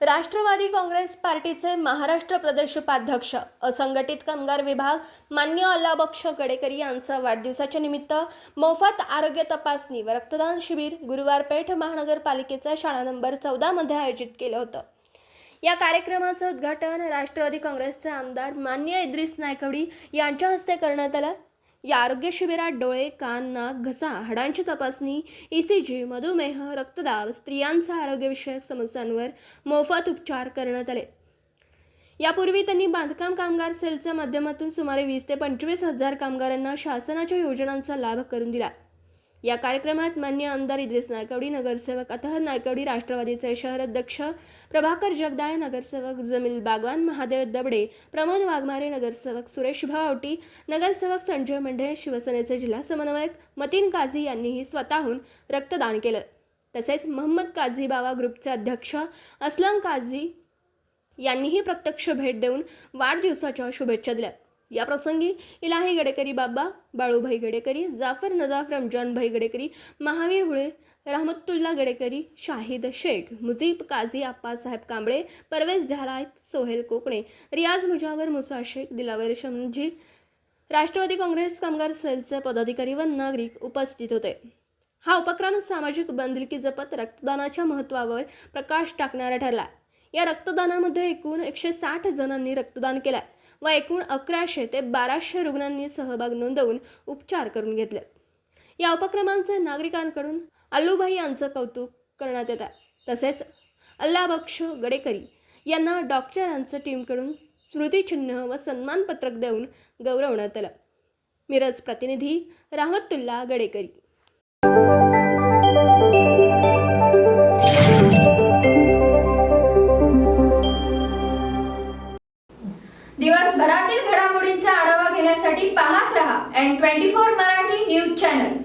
राष्ट्रवादी काँग्रेस पार्टीचे महाराष्ट्र प्रदेश उपाध्यक्ष असंघटित कामगार विभाग मान्य अल्लाबक्ष गडेकरी यांचा वाढदिवसाच्या निमित्त मोफत आरोग्य तपासणी व रक्तदान शिबिर गुरुवार पेठ महानगरपालिकेचा शाळा नंबर चौदामध्ये आयोजित केलं होतं. या कार्यक्रमाचं उद्घाटन राष्ट्रवादी काँग्रेसचे आमदार मान्य इद्रिस नायकवडी यांच्या हस्ते करण्यात आलं. या आरोग्य शिबिरात डोळे कान नाक घसा हाडांची तपासणी ई सी जी मधुमेह रक्तदाब स्त्रियांचा आरोग्यविषयक समस्यांवर मोफत उपचार करण्यात आले. यापूर्वी त्यांनी बांधकाम कामगार सेलच्या माध्यमातून सुमारे वीस ते पंचवीस हजार कामगारांना शासनाच्या योजनांचा लाभ करून दिला. या कार्यक्रमात मान्य आमदार इद्रिस नायकवडी नगरसेवक अतहर नायकवडी राष्ट्रवादीचे शहर अध्यक्ष प्रभाकर जगदाळे नगरसेवक जमील बागवान महादेव दबडे प्रमोद वाघमारे नगरसेवक सुरेश भावटी नगरसेवक संजय मेंढे शिवसेनेचे जिल्हा समन्वयक मतीन काझी यांनीही स्वतःहून रक्तदान केलं. तसेच महम्मद काझी बावा ग्रुपचे अध्यक्ष असलम काझी यांनीही प्रत्यक्ष भेट देऊन वाढदिवसाच्या शुभेच्छा दिल्या. या प्रसंगी इलाही गडेकरी बाबा बाळूभाई गडेकरी जाफर नदाफ रमजानभाई गडेकरी महावीर हुळे रहमतुल्ला गडेकरी शाहिद शेख मुजीब काझी आप्पासाहेब कांबळे परवेज ढालायत सोहेल कोकणे रियाज मुजावर मुसा शेख दिलावर शमजी राष्ट्रवादी काँग्रेस कामगार सेलचे पदाधिकारी व नागरिक उपस्थित होते. हा उपक्रम सामाजिक बांधिलकी जपत रक्तदानाच्या महत्त्वावर प्रकाश टाकणारा ठरला. या रक्तदानामध्ये एकूण एकशे साठ जणांनी रक्तदान केलं. व एकूण अकराशे ते बाराशे रुग्णांनी सहभाग नोंदवून उपचार करून घेतले. या उपक्रमांचे नागरिकांकडून अल्लूभाई यांचं कौतुक करण्यात येत. आहे तसेच अल्लाबक्ष गडेकरी यांना डॉक्टरांचं टीमकडून स्मृतिचिन्ह व सन्मानपत्रक देऊन गौरवण्यात आलं. मिरज प्रतिनिधी राहमतुल्ला गडेकरी. दिवसभरातील पाहत रहा N twenty four Marathi news channel